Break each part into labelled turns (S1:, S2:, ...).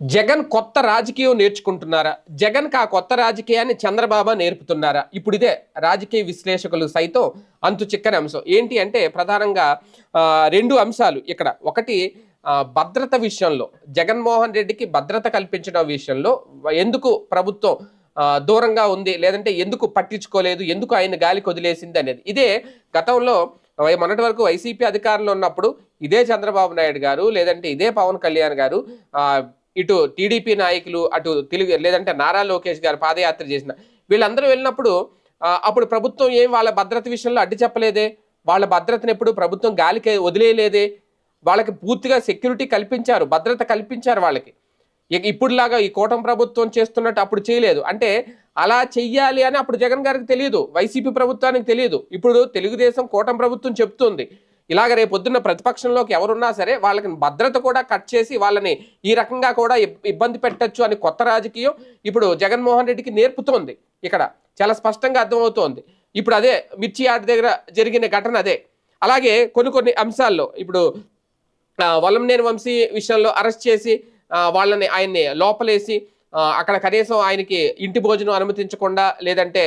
S1: జగన్ కొత్త రాజకీయం నేర్చుకుంటున్నారా? జగన్కి ఆ కొత్త రాజకీయాన్ని చంద్రబాబు నేర్పుతున్నారా? ఇప్పుడు ఇదే రాజకీయ విశ్లేషకులు సైతం అంతు చిక్కని అంశం. ఏంటి అంటే ప్రధానంగా రెండు అంశాలు ఇక్కడ. ఒకటి భద్రత విషయంలో జగన్మోహన్ రెడ్డికి భద్రత కల్పించడం విషయంలో ఎందుకు ప్రభుత్వం దూరంగా ఉంది? లేదంటే ఎందుకు పట్టించుకోలేదు? ఎందుకు ఆయన గాలి కొదిలేసింది అనేది. ఇదే గతంలో మొన్నటి వరకు వైసీపీ అధికారంలో ఉన్నప్పుడు ఇదే చంద్రబాబు నాయుడు గారు లేదంటే ఇదే పవన్ కళ్యాణ్ గారు ఇటు టీడీపీ నాయకులు అటు తెలుగు లేదంటే నారా లోకేష్ గారు పాదయాత్ర చేసిన వీళ్ళందరూ వెళ్ళినప్పుడు అప్పుడు ప్రభుత్వం ఏం వాళ్ళ భద్రత విషయంలో అడ్డు చెప్పలేదే? వాళ్ళ భద్రతను ఎప్పుడు ప్రభుత్వం గాలికి వదిలేయలేదే? వాళ్ళకి పూర్తిగా సెక్యూరిటీ కల్పించారు భద్రత కల్పించారు వాళ్ళకి. ఇక ఇప్పుడులాగా ఈ కూటమి ప్రభుత్వం చేస్తున్నట్టు అప్పుడు చేయలేదు. అంటే అలా చెయ్యాలి అని అప్పుడు జగన్ గారికి తెలియదు వైసీపీ ప్రభుత్వానికి తెలియదు. ఇప్పుడు తెలుగుదేశం కూటమి ప్రభుత్వం చెప్తుంది. ఇలాగ రేపు పొద్దున్న ప్రతిపక్షంలోకి ఎవరున్నా సరే వాళ్ళకి భద్రత కూడా కట్ చేసి వాళ్ళని ఈ రకంగా కూడా ఇబ్బంది పెట్టచ్చు అని కొత్త రాజకీయం ఇప్పుడు జగన్మోహన్ రెడ్డికి నేర్పుతోంది. ఇక్కడ చాలా స్పష్టంగా అర్థమవుతోంది. ఇప్పుడు అదే మిర్చి ఆట దగ్గర జరిగిన ఘటన అదే. అలాగే కొన్ని కొన్ని అంశాల్లో ఇప్పుడు వలంనేని వంశీ విషయంలో అరెస్ట్ చేసి వాళ్ళని ఆయన్ని లోపలేసి అక్కడ కనీసం ఆయనకి ఇంటి భోజనం అనుమతించకుండా లేదంటే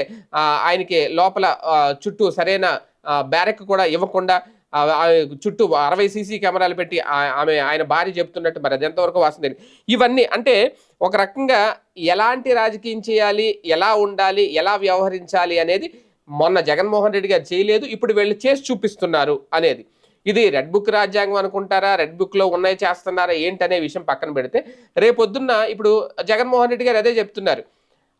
S1: ఆయనకి లోపల చుట్టూ సరైన బ్యారెక్ కూడా ఇవ్వకుండా చుట్టూ అరవై సీసీ కెమెరాలు పెట్టి ఆమె ఆయన భార్య చెప్తున్నట్టు మరి అది ఎంతవరకు వాస్తుంది ఇవన్నీ అంటే ఒక రకంగా ఎలాంటి రాజకీయం చేయాలి ఎలా ఉండాలి ఎలా వ్యవహరించాలి అనేది మొన్న జగన్మోహన్ రెడ్డి గారు చేయలేదు ఇప్పుడు వీళ్ళు చేసి చూపిస్తున్నారు అనేది. ఇది రెడ్ బుక్ రాజ్యాంగం అనుకుంటారా? రెడ్ బుక్లో ఉన్నాయి చేస్తున్నారా? ఏంటనే విషయం పక్కన పెడితే రేపొద్దున్న ఇప్పుడు జగన్మోహన్ రెడ్డి గారు అదే చెప్తున్నారు.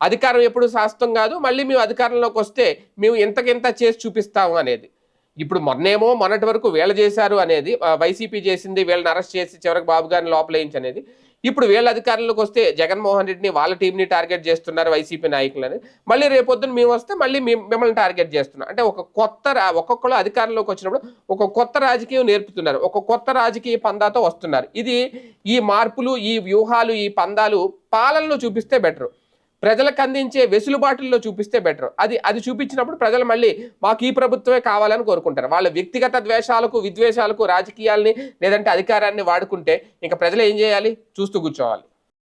S1: అధికారం ఎప్పుడు శాస్త్రం కాదు మళ్ళీ మేము అధికారంలోకి వస్తే మేము ఇంతకింత చేసి చూపిస్తాము అనేది. ఇప్పుడు మొన్నేమో మొన్నటి వరకు వీళ్ళ చేశారు అనేది వైసీపీ చేసింది వీళ్ళని అరెస్ట్ చేసి చివరికి బాబు గారిని లోపలేయించి అనేది. ఇప్పుడు వీళ్ళ అధికారంలోకి వస్తే జగన్మోహన్ రెడ్డిని వాళ్ళ టీంని టార్గెట్ చేస్తున్నారు వైసీపీ నాయకులు అనేది మళ్ళీ రేపొద్దున మేము వస్తే మళ్ళీ మిమ్మల్ని టార్గెట్ చేస్తున్నాం. అంటే ఒక కొత్త ఒక్కొక్కరు అధికారంలోకి వచ్చినప్పుడు ఒక కొత్త రాజకీయం నేర్పుతున్నారు. ఒక కొత్త రాజకీయ పందాతో వస్తున్నారు. ఇది ఈ మార్పులు ఈ వ్యూహాలు ఈ పందాలు పాలనలో చూపిస్తే బెటర్. ప్రజలకు అందించే వెసులుబాటుల్లో చూపిస్తే బెటర్ అది అది చూపించినప్పుడు ప్రజలు మళ్ళీ మాకు ఈ ప్రభుత్వమే కావాలని కోరుకుంటారు. వాళ్ళ వ్యక్తిగత ద్వేషాలకు విద్వేషాలకు రాజకీయాల్ని లేదంటే అధికారాన్ని వాడుకుంటే ఇంకా ప్రజలు ఏం చేయాలి? చూస్తూ కూర్చోవాలి.